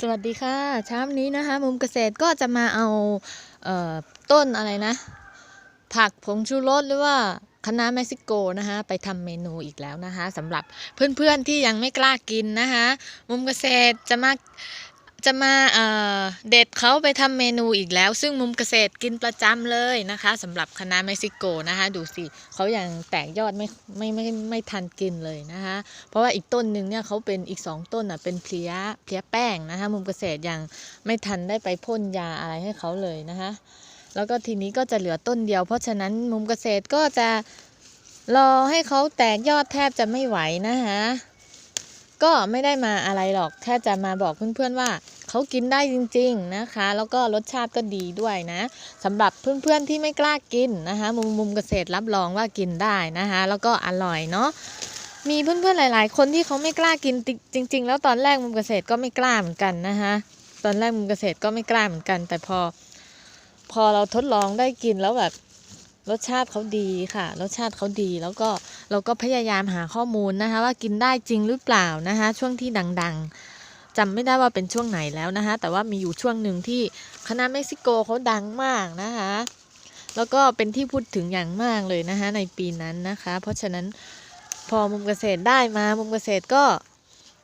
สวัสดีค่ะ เช้านี้นะคะ มุมเกษตรก็จะมาเอาเออต้นอะไรนะ ผักผงชูรสหรือว่าคะน้าเม็กซิโกนะคะไปทำเมนูอีกแล้วนะคะสำหรับเพื่อนๆที่ยังไม่กล้ากินนะคะ มุมเกษตรจะมา จะมาเด็ดเขาไปทำเมนูอีกแล้ว ซึ่งมุมเกษตรกินประจำเลยนะคะสำหรับคณะเม็กซิโกนะคะ ดูสิเขายังแตกยอดไม่ไม่ไม่ไม่ไม่ทันกินเลยนะคะ เพราะว่าอีกต้นหนึ่งเนี่ยเขาเป็นอีกสองต้นอะเป็นเพลี้ยเพลี้ยแป้งนะคะ มุมเกษตรยังไม่ทันได้ไปพ่นยาอะไรให้เขาเลยนะคะ แล้วก็ทีนี้ก็จะเหลือต้นเดียว เพราะฉะนั้นมุมเกษตรก็จะรอให้เขาแตกยอดแทบจะไม่ไหวนะคะก็ไม่ได้มาอะไรหรอก แค่จะมาบอกเพื่อนๆว่า เขากินได้จริง ๆนะคะ แล้วก็รสชาติก็ดีด้วยนะสำหรับเพื่อนๆที่ไม่กล้ากินนะคะมุมมุมเกษตรรับรองว่ากินได้นะคะ แล้วก็อร่อยเนาะมีเพื่อนๆหลายๆ คนที่เขาไม่กล้ากินจริง ๆ แล้วตอนแรกมุมเกษตรก็ไม่กล้าเหมือนกันนะคะตอนแรกมุมเกษตรก็ไม่กล้าเหมือนกัน แต่พอ พอเราทดลองได้กินแล้วแบบรสชาติเขาดีค่ะ รสชาติเขาดีแล้วก็เราก็พยายามหาข้อมูลนะคะ ว่ากินได้จริงหรือเปล่านะคะ ช่วงที่ดัง ๆ จำไม่ได้ว่าเป็นช่วงไหนแล้วนะคะ แต่ว่ามีอยู่ช่วงหนึ่งที่คณะเม็กซิโกเขาดังมากนะคะ แล้วก็เป็นที่พูดถึงอย่างมากเลยนะคะในปีนั้นนะคะ เพราะฉะนั้นพอมุมเกษตรได้มามุมเกษตรก็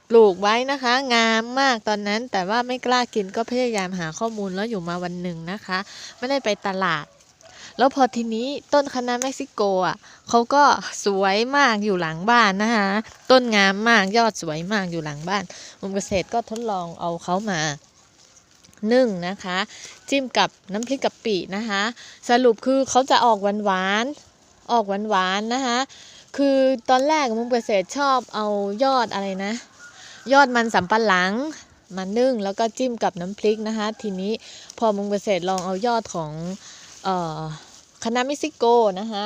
ปลูกไว้นะคะ งามมากตอนนั้นแต่ว่าไม่กล้ากินก็พยายามหาข้อมูลแล้วอยู่มาวันหนึ่งนะคะ ไม่ได้ไปตลาด แล้วพอทีนี้ต้นคะน้าเม็กซิโกอะเขาก็สวยมากอยู่หลังบ้านนะคะต้นงามมากยอดสวยมากอยู่หลังบ้านมุมเกษตรก็ทดลองเอาเขามานึ่งนะคะ จิ้มกับน้ำพริกกะปินะคะ สรุปคือเขาจะออกหวานๆออกหวานๆนะคะ คือตอนแรกมุมเกษตรชอบเอายอดอะไรนะ ยอดมันสำปะหลังมานึ่งแล้วก็จิ้มกับน้ำพริกนะคะ ทีนี้พอมุมเกษตรลองเอายอดของ คณะเม็กซิโกนะคะ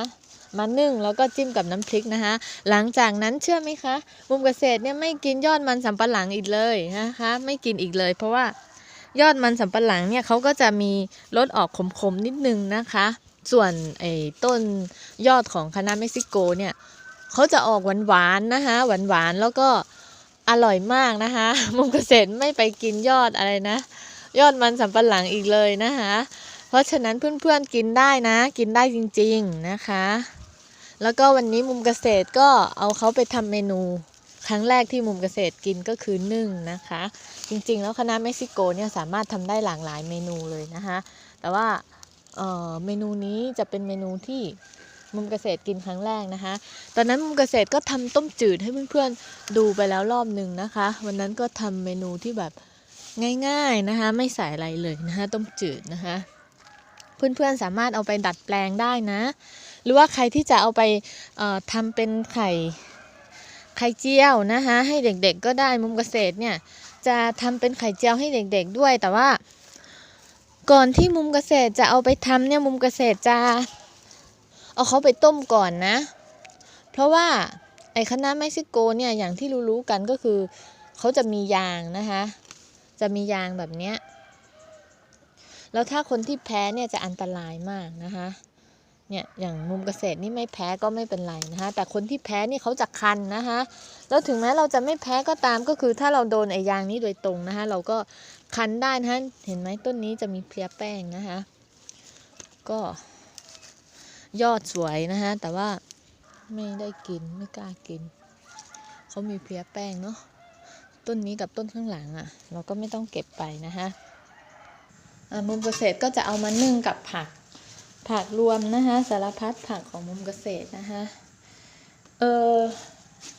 มานึ่งแล้วก็จิ้มกับน้ำพริกนะคะ หลังจากนั้นเชื่อไหมคะ มุมเกษตรเนี่ยไม่กินยอดมันสำปะหลังอีกเลยนะคะ ไม่กินอีกเลย เพราะว่ายอดมันสำปะหลังเนี่ยเขาก็จะมีรสออกขมๆนิดนึงนะคะ ส่วนไอ้ต้นยอดของคณะเม็กซิโกเนี่ยเขาจะออกหวานๆนะคะหวานๆแล้วก็อร่อยมากนะคะ มุมเกษตรไม่ไปกินยอดอะไรนะ ยอดมันสำปะหลังอีกเลยนะคะ เพราะฉะนั้นเพื่อนๆกินได้นะ กินได้จริงๆนะคะ แล้วก็วันนี้มุมเกษตรก็เอาเขาไปทำเมนู ครั้งแรกที่มุมเกษตรกินก็คือนึ่งนะคะ จริงๆ แล้วคณะเม็กซิโกเนี่ยสามารถทำได้หลากหลายเมนูเลยนะคะ แต่ว่าเเมนูนี้จะเป็นเมนูที่มุมเกษตรกินครั้งแรกนะคะ ตอนนั้นมุมเกษตรก็ทำต้มจืดให้เพื่อนๆดูไปแล้วรอบหนึ่งนะคะ วันนั้นก็ทำเมนูที่แบบง่ายๆนะคะ ไม่ใส่อะไรเลยนะคะ ต้มจืดนะคะ เพื่อนๆสามารถเอาไปดัดแปลงได้นะ หรือว่าใครที่จะเอาไปทำเป็นไข่ไข่เจียวนะคะให้เด็กๆก็ได้มุมเกษตรเนี่ยจะทำเป็นไข่เจียวให้เด็กๆด้วย แต่ว่าก่อนที่มุมเกษตรจะเอาไปทำเนี่ยมุมเกษตรจะเอาเขาไปต้มก่อนนะ เพราะว่าไอ้คณะเม็กซิโกเนี่ยอย่างที่รู้ๆกันก็คือเขาจะมียางนะคะ จะมียางแบบเนี้ย แล้วถ้าคนที่แพ้เนี่ยจะอันตรายมากนะคะเนี่ยอย่างมุมเกษตรนี่ไม่แพ้ก็ไม่เป็นไรนะคะแต่คนที่แพ้นี่เขาจะคันนะคะแล้วถึงแม้เราจะไม่แพ้ก็ตามก็คือถ้าเราโดนไอ้ยางนี้โดยตรงนะคะเราก็คันได้นะคะเห็นไหมต้นนี้จะมีเพลียแป้งนะคะก็ยอดสวยนะคะแต่ว่าไม่ได้กินไม่กล้ากินเขามีเพลียแป้งเนาะต้นนี้กับต้นข้างหลังอะ่ะ เราก็ไม่ต้องเก็บไปนะคะอะ มุมเกษตรก็จะเอามานึ่งกับผักผักรวมนะคะสารพัดผักของมุมเกษตรนะคะเออ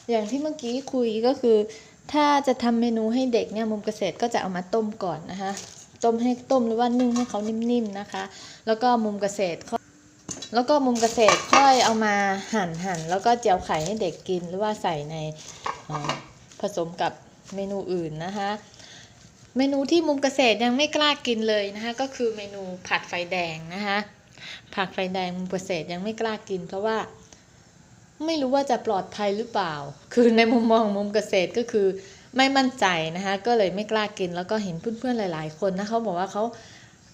อย่างที่เมื่อกี้คุยก็คือ ถ้าจะทำเมนูให้เด็กเนี่ยมุมเกษตรก็จะเอามาต้มก่อนนะคะต้มให้ต้มหรือว่านึ่งให้เขานิ่มๆนะคะ แล้วก็มุมเกษตรแล้วก็มุมเกษตรค่อยเอามาหั่นหั่นแล้วก็เจียวไข่ให้เด็กกินหรือว่าใส่ในผสมกับเมนูอื่นนะคะ เมนูที่มุมเกษตรยังไม่กล้ากินเลยนะคะ ก็คือเมนูผัดไฟแดงนะคะ ผักไฟแดงมุมเกษตรยังไม่กล้ากิน เพราะว่า ไม่รู้ว่าจะปลอดภัยหรือเปล่า คือในมุมมองมุมเกษตรก็คือไม่มั่นใจนะคะ ก็เลยไม่กล้ากินแล้วก็เห็นเพื่อนๆหลาย ๆ คนนะเขาบอกว่าเขา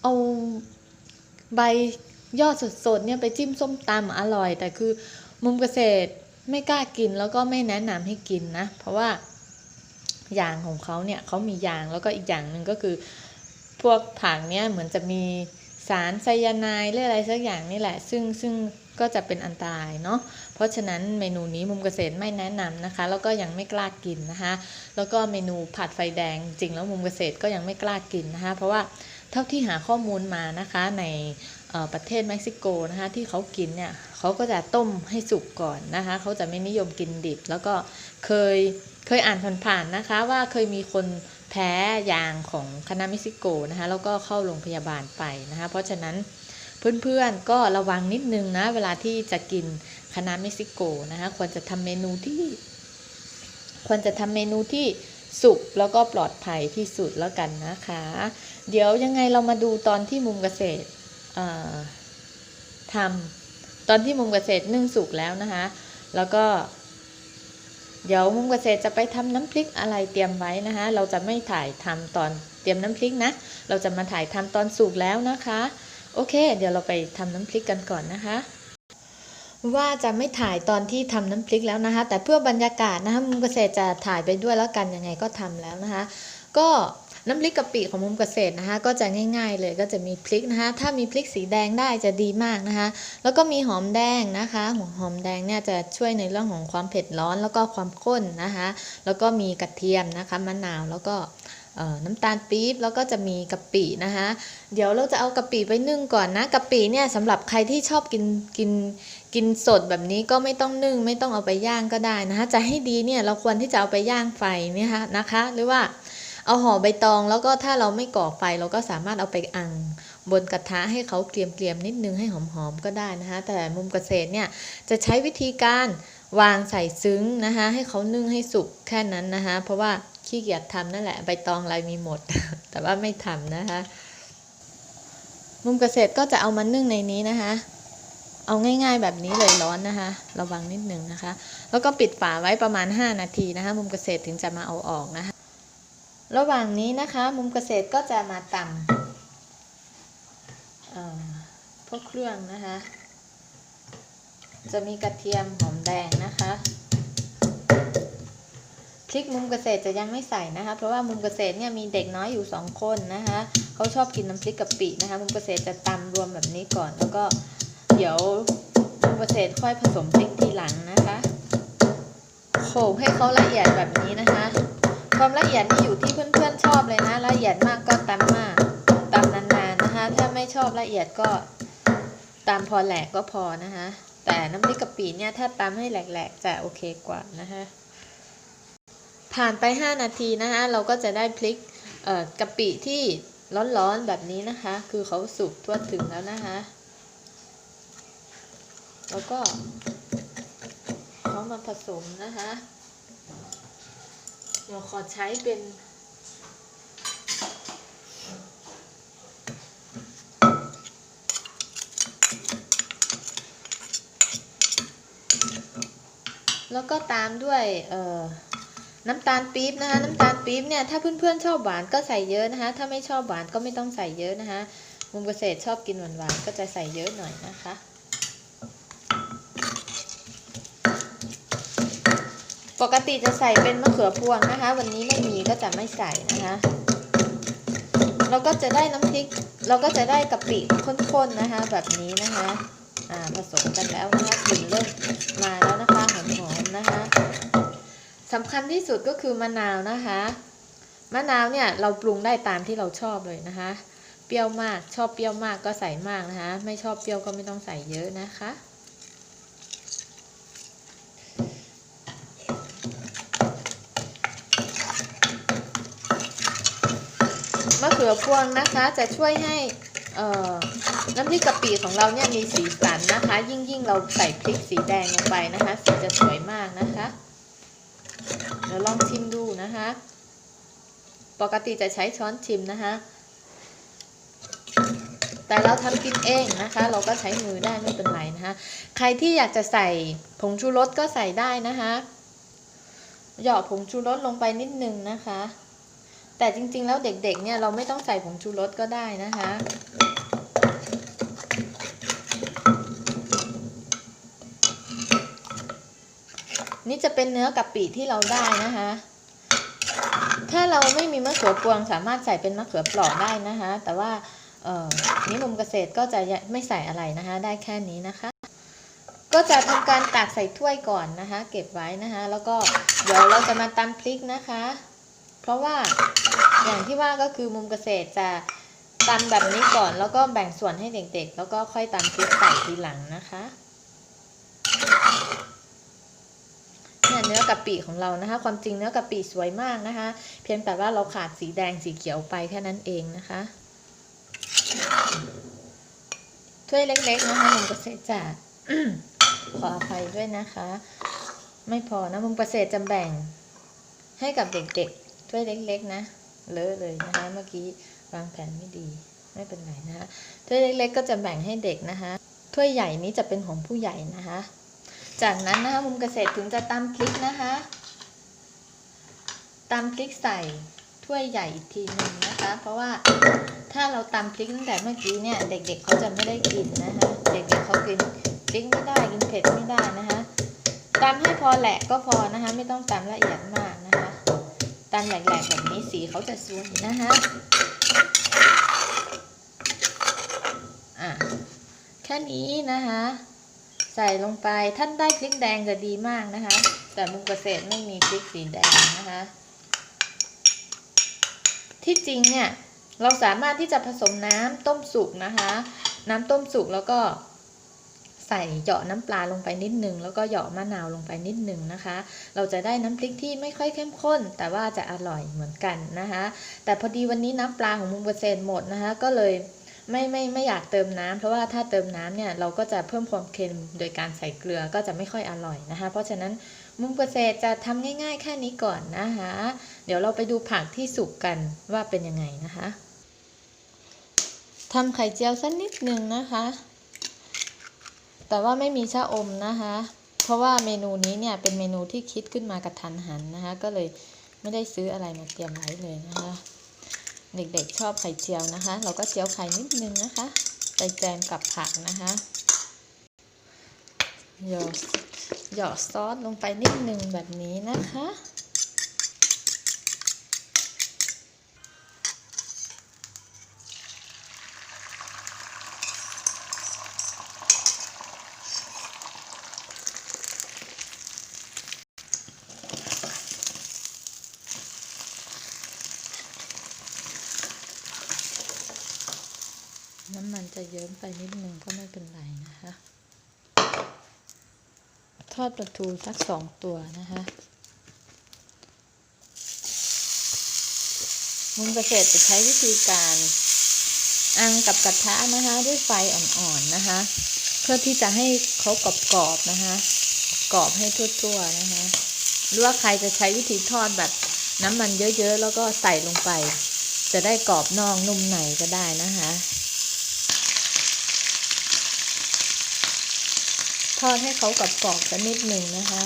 เอาใบยอดสดๆเนี่ยไปจิ้มส้มตำอร่อย แต่คือมุมเกษตรไม่กล้ากินแล้วก็ไม่แนะนำให้กินนะ เพราะว่า ยางของเขาเนี่ยเขามียางแล้วก็อีกอย่างหนึ่งก็คือ พวกผักเนี่ยเหมือนจะมีสารไซยาไนด์หรืออะไรสักอย่างนี่แหละ ซึ่งซึ่งก็จะเป็นอันตรายเนาะ เพราะฉะนั้นเมนูนี้มุมเกษตรไม่แนะนำนะคะ แล้วก็ยังไม่กล้ากินนะคะ แล้วก็เมนูผัดไฟแดงจริงแล้วมุมเกษตรก็ยังไม่กล้ากินนะคะ เพราะว่าเท่าที่หาข้อมูลมานะคะในประเทศเม็กซิโกนะคะที่เขากินเนี่ยเขาก็จะต้มให้สุกก่อนนะคะเขาจะไม่นิยมกินดิบ แล้วก็เคย เคยอ่านผ่านๆนะคะว่าเคยมีคนแพ้ยางของคณะเม็กซิโกนะคะแล้วก็เข้าโรงพยาบาลไปนะคะเพราะฉะนั้นเพื่อนๆก็ระวังนิดนึงนะเวลาที่จะกินคณะเม็กซิโกนะคะควรจะทำเมนูที่ ควรจะทำเมนูที่สุกแล้วก็ปลอดภัยที่สุดแล้วกันนะคะ เดี๋ยวยังไงเรามาดูตอนที่มุมเกษตรทำตอนที่มุมเกษตรนึ่งสุกแล้วนะคะ แล้วก็ เดี๋ยวมุมเกษตรจะไปทำน้ำพริกอะไรเตรียมไว้นะคะ เราจะไม่ถ่ายทำตอนเตรียมน้ำพริกนะ เราจะมาถ่ายทำตอนสุกแล้วนะคะ โอเค เดี๋ยวเราไปทำน้ำพริกกันก่อนนะคะว่าจะไม่ถ่ายตอนที่ทำน้ำพริกแล้วนะคะ แต่เพื่อบรรยากาศนะคะมุมเกษตรจะถ่ายไปด้วยแล้วกันยังไงก็ทำแล้วนะคะ ก็ น้ำพริกกะปิของมุมเกษตรนะคะ ก็จะง่าย ๆ เลยก็จะมีพริกนะคะ ถ้ามีพริกสีแดงได้จะดีมากนะคะ แล้วก็มีหอมแดงนะคะหัวหอมแดงเนี่ยจะช่วยในเรื่องของความเผ็ดร้อนแล้วก็ความข้นนะคะ แล้วก็มีกระเทียมนะคะมะนาวแล้วก็น้ำตาลปี๊บแล้วก็จะมีกะปินะคะ เดี๋ยวเราจะเอากะปิไปนึ่งก่อนนะกะปิเนี่ยสำหรับใครที่ชอบกินกินกินสดแบบนี้ก็ไม่ต้องนึ่งไม่ต้องเอาไปย่างก็ได้นะคะจะให้ดีเนี่ยเราควรที่จะเอาไปย่างไฟเนี่ยค่ะนะคะ หรือว่า เอาห่อใบตองแล้วก็ถ้าเราไม่ก่อไฟเราก็สามารถเอาไปอังบนกระทะให้เขาเกรียมๆนิดนึงให้หอมๆก็ได้นะคะ แต่มุมเกษตรเนี่ยจะใช้วิธีการวางใส่ซึ้งนะคะให้เขานึ่งให้สุกแค่นั้นนะคะเพราะว่าขี้เกียจทำนั่นแหละใบตองอะไรมีหมด แต่ว่าไม่ทำนะคะ มุมเกษตรก็จะเอามานึ่งในนี้นะคะ เอาง่าย ๆ แบบนี้เลยร้อนนะคะ ระวังนิดนึงนะคะ แล้วก็ปิดฝาไว้ประมาณ 5 นาทีนะคะ มุมเกษตรถึงจะมาเอาออกนะคะ ระหว่างนี้นะคะ มุมเกษตรก็จะมาตำพวกเครื่องนะคะ จะมีกระเทียมหอมแดงนะคะพริกมุมเกษตรจะยังไม่ใส่นะคะ เพราะว่ามุมเกษตรเนี่ยมีเด็กน้อยอยู่สองคนนะคะเขาชอบกินน้ำพริกกะปินะคะ มุมเกษตรจะตำรวมแบบนี้ก่อน แล้วก็เดี๋ยวมุมเกษตรค่อยผสมพริกทีหลังนะคะโขลกให้เขาละเอียดแบบนี้นะคะ ความละเอียดนี่อยู่ที่เพื่อนๆชอบเลยนะ ละเอียดมากก็ตำมากตำนานๆนะคะ ถ้าไม่ชอบละเอียดก็ตำพอแหลกก็พอนะคะ แต่น้ำพริกกะปิเนี่ยถ้าตำให้แหลกๆจะโอเคกว่านะคะผ่านไป 5 นาทีนะคะเราก็จะได้พริกกะปิที่ร้อนๆแบบนี้นะคะ คือเขาสุกทั่วถึงแล้วนะคะ แล้วก็เขามาผสมนะคะ เดี๋ยวขอใช้เป็นแล้วก็ตามด้วยน้ำตาลปี๊บนะคะน้ำตาลปี๊บเนี่ยถ้าเพื่อนๆชอบหวานก็ใส่เยอะนะคะ ถ้าไม่ชอบหวานก็ไม่ต้องใส่เยอะนะคะมุมเกษตรชอบกินหวานๆก็จะใส่เยอะหน่อยนะคะ ปกติจะใส่เป็นมะเขือพวงนะคะ วันนี้ไม่มีก็จะไม่ใส่นะคะ เราก็จะได้น้ำพริก เราก็จะได้กะปิข้นๆนะคะ แบบนี้นะคะอ่าผสมกันแล้วนะคะกลิ่นเริ่มมาแล้วนะคะหอมๆนะคะสำคัญที่สุดก็คือมะนาวนะคะ มะนาวเนี่ยเราปรุงได้ตามที่เราชอบเลยนะคะ เปรี้ยวมากชอบเปรี้ยวมากก็ใส่มากนะคะ ไม่ชอบเปรี้ยวก็ไม่ต้องใส่เยอะนะคะ เขือพวงนะคะจะช่วยให้น้ำพริกกะปิของเราเนี่ยมีสีสันนะคะ ยิ่งยิ่งเราใส่พริกสีแดงลงไปนะคะ สีจะสวยมากนะคะเดี๋ยวลองชิมดูนะคะ ปกติจะใช้ช้อนชิมนะคะ แต่เราทำกินเองนะคะ เราก็ใช้มือได้ไม่เป็นไรนะคะ ใครที่อยากจะใส่ผงชูรสก็ใส่ได้นะคะหยาะผงชูรสลงไปนิดนึงนะคะ แต่จริงๆ แล้วเด็กๆ เนี่ยเราไม่ต้องใส่ผงชูรสก็ได้นะคะ นี่จะเป็นเนื้อกะปิที่เราได้นะคะ ถ้าเราไม่มีมะเขือพวงสามารถใส่เป็นมะเขือเปราะได้นะคะ แต่ว่านี่มุมเกษตรก็จะไม่ใส่อะไรนะคะ ได้แค่นี้นะคะ ก็จะทำการตักใส่ถ้วยก่อนนะคะ เก็บไว้นะคะ แล้วก็เดี๋ยวเราจะมาตำพริกนะคะ เพราะว่า อย่างที่ว่าก็คือมุมเกษตรจะตำแบบนี้ก่อนแล้วก็แบ่งส่วนให้เด็กๆ แล้วก็ค่อยตำพริกใส่ทีหลังนะคะเนี่ยเนื้อกะปิของเรานะคะ ความจริงเนื้อกะปิสวยมากนะคะ เพียงแต่ว่าเราขาดสีแดงสีเขียวไปแค่นั้นเองนะคะถ้วยเล็กๆนะคะมุมเกษตรจะขออภัยด้วยนะคะ ไม่พอนะมุมเกษตรจะแบ่งให้กับเด็กๆถ้วยเล็ก ๆ นะ เลอะเลยนะคะเมื่อกี้วางแผนไม่ดีไม่เป็นไรนะคะถ้วยเล็ก ๆ ก็จะแบ่งให้เด็กนะคะถ้วยใหญ่นี้จะเป็นของผู้ใหญ่นะคะ จากนั้นนะคะมุมเกษตรถึงจะตำพริกนะคะตำพริกใส่ถ้วยใหญ่อีกทีหนึ่งนะคะ เพราะว่าถ้าเราตำพริกตั้งแต่เมื่อกี้เนี่ยเด็กๆเขาจะไม่ได้กินนะคะเด็กๆเขากินพริกไม่ได้กินเผ็ดไม่ได้นะคะตำให้พอแหลกก็พอนะคะ ไม่ต้องตำละเอียดมาก ตำแหลกๆแบบนี้สีเขาจะสวยนะคะอะแค่นี้นะคะใส่ลงไปท่านได้พริกแดงจะดีมากนะคะ แต่มุมเกษตรไม่มีพริกสีแดงนะคะ ที่จริงเนี่ย เราสามารถที่จะผสมน้ำต้มสุกนะคะ น้ำต้มสุกแล้วก็ ส่เหยาะน้ำปลาลงไปนิดนึง แล้วก็เหยาะมะนาวลงไปนิดนึงนะคะ เราจะได้น้ำพริกที่ไม่ค่อยเข้มข้น แต่ว่าจะอร่อยเหมือนกันนะคะ แต่พอดีวันนี้น้ำปลาของมุมเกษตรหมดนะคะ ก็เลยไม่ไม่ไม่อยากเติมน้ำเพราะว่าถ้าเติมน้ำเนี่ยเราก็จะเพิ่มความเค็มโดยการใส่เกลือก็จะไม่ค่อยอร่อยนะคะ เพราะฉะนั้นมุมเกษตรจะทำง่ายๆ แค่นี้ก่อนนะคะ เดี๋ยวเราไปดูผักที่สุกกันว่าเป็นยังไงนะคะทำไข่เจียวสักนิดหนึ่งนะคะ แต่ว่าไม่มีชะอมนะคะ เพราะว่าเมนูนี้เนี่ยเป็นเมนูที่คิดขึ้นมากระทันหันนะคะ ก็เลยไม่ได้ซื้ออะไรมาเตรียมไว้เลยนะคะ เด็กๆชอบไข่เจียวนะคะ เราก็เจียวไข่นิดนึงนะคะไปแจมกับผักนะคะหยอดหยอดซอสลงไปนิดนึงแบบนี้นะคะ น้ำมันจะเยิ้มไปนิดนึงก็ไม่เป็นไรนะคะ ท อดปลาทูสักสองตัวนะคะมุมเกษตรจะใช้วิธีการอังกับกระทะนะคะ ด้วยไฟอ่อนๆนะคะ เพื่อที่จะให้เขากรอบๆนะคะ กรอบให้ทั่วๆนะคะหรือว่าใครจะใช้วิธีทอดแบบน้ำมันเยอะๆ แล้วก็ใส่ลงไป จะได้กรอบนอกนุ่มในก็ได้นะคะ ทอดให้เขากับกรอบๆกันนิดหนึ่งนะคะ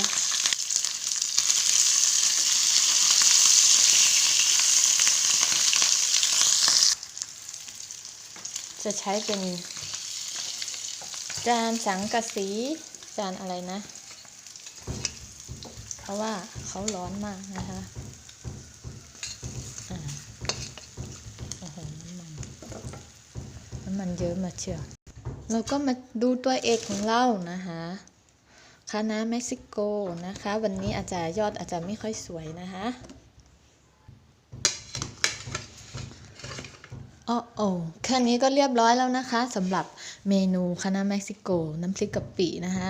จะใช้เป็น จานสังกะสีจานอะไรนะ เพราะว่าเขาร้อนมากนะคะอ่าโอ้โหน้ำมันน้ำมันเยอะมาเชียว เราก็มาดูตัวเอกของเรานะคะคณะเม็กซิโกนะคะ วันนี้อาจจะยอดอาจจะไม่ค่อยสวยนะคะอ๋อโอ้แค่นี้ก็เรียบร้อยแล้วนะคะสำหรับเมนูคณะเม็กซิโก น้ำพริกกะปินะคะ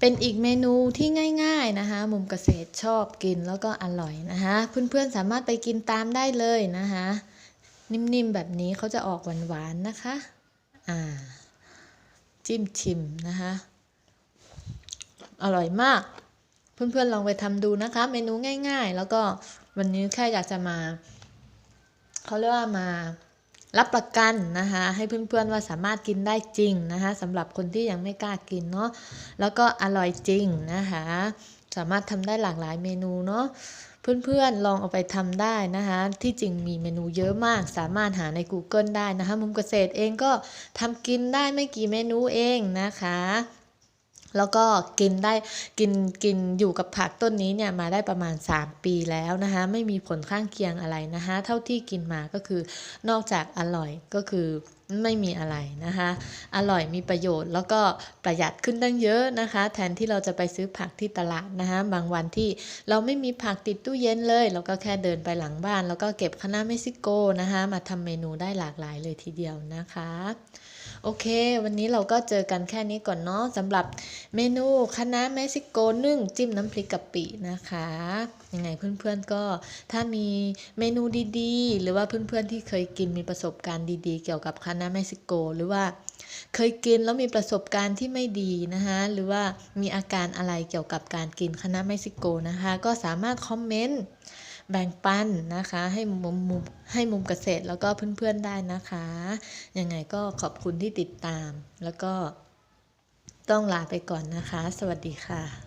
เป็นอีกเมนูที่ง่าย ๆนะคะ มุมเกษตรชอบกินแล้วก็อร่อยนะคะ เพื่อนๆสามารถไปกินตามได้เลยนะคะ นิ่มๆแบบนี้เขาจะออกหวานๆนะคะ อ่า จิ้มชิมนะคะอร่อยมาก เพื่อนๆลองไปทำดูนะคะ เมนูง่าย ๆ แล้วก็วันนี้แค่อยากจะมาเขาเรียกว่ามารับประกันนะคะให้เพื่อนๆว่าสามารถกินได้จริงนะคะสำหรับคนที่ยังไม่กล้ากินเนาะแล้วก็อร่อยจริงนะคะสามารถทำได้หลากหลายเมนูเนาะ เพื่อนๆลองเอาไปทำได้นะคะ ที่จริงมีเมนูเยอะมาก สามารถหาใน Google ได้นะคะ มุมเกษตรเองก็ทำกินได้ไม่กี่เมนูเองนะคะ แล้วก็กินได้กินกินอยู่กับผักต้นนี้เนี่ยมาได้ประมาณ 3 ปีแล้วนะคะไม่มีผลข้างเคียงอะไรนะคะเท่าที่กินมาก็คือนอกจากอร่อยก็คือไม่มีอะไรนะคะ อร่อยมีประโยชน์แล้วก็ประหยัดขึ้นตั้งเยอะนะคะ แทนที่เราจะไปซื้อผักที่ตลาดนะคะบางวันที่เราไม่มีผักติดตู้เย็นเลย เราก็แค่เดินไปหลังบ้าน แล้วก็เก็บคะน้าเม็กซิโกนะคะ มาทำเมนูได้หลากหลายเลยทีเดียวนะคะ โอเค วันนี้เราก็เจอกันแค่นี้ก่อนเนาะสำหรับเมนูคะน้าเม็กซิโกนึ่งจิ้มน้ำพริกกะปินะคะ ยังไงเพื่อนๆก็ถ้ามีเมนูดีๆ หรือว่าเพื่อนๆที่เคยกินมีประสบการณ์ดีๆ เกี่ยวกับคะน้าเม็กซิโก หรือว่าเคยกินแล้วมีประสบการณ์ที่ไม่ดีนะคะหรือว่ามีอาการอะไรเกี่ยวกับการกินคะน้าเม็กซิโกนะคะ ก็สามารถคอมเมนต์ แบ่งปันนะคะ ให้มุมมุมให้มุมเกษตรแล้วก็เพื่อนๆได้นะคะ ยังไงก็ขอบคุณที่ติดตาม แล้วก็ต้องลาไปก่อนนะคะ สวัสดีค่ะ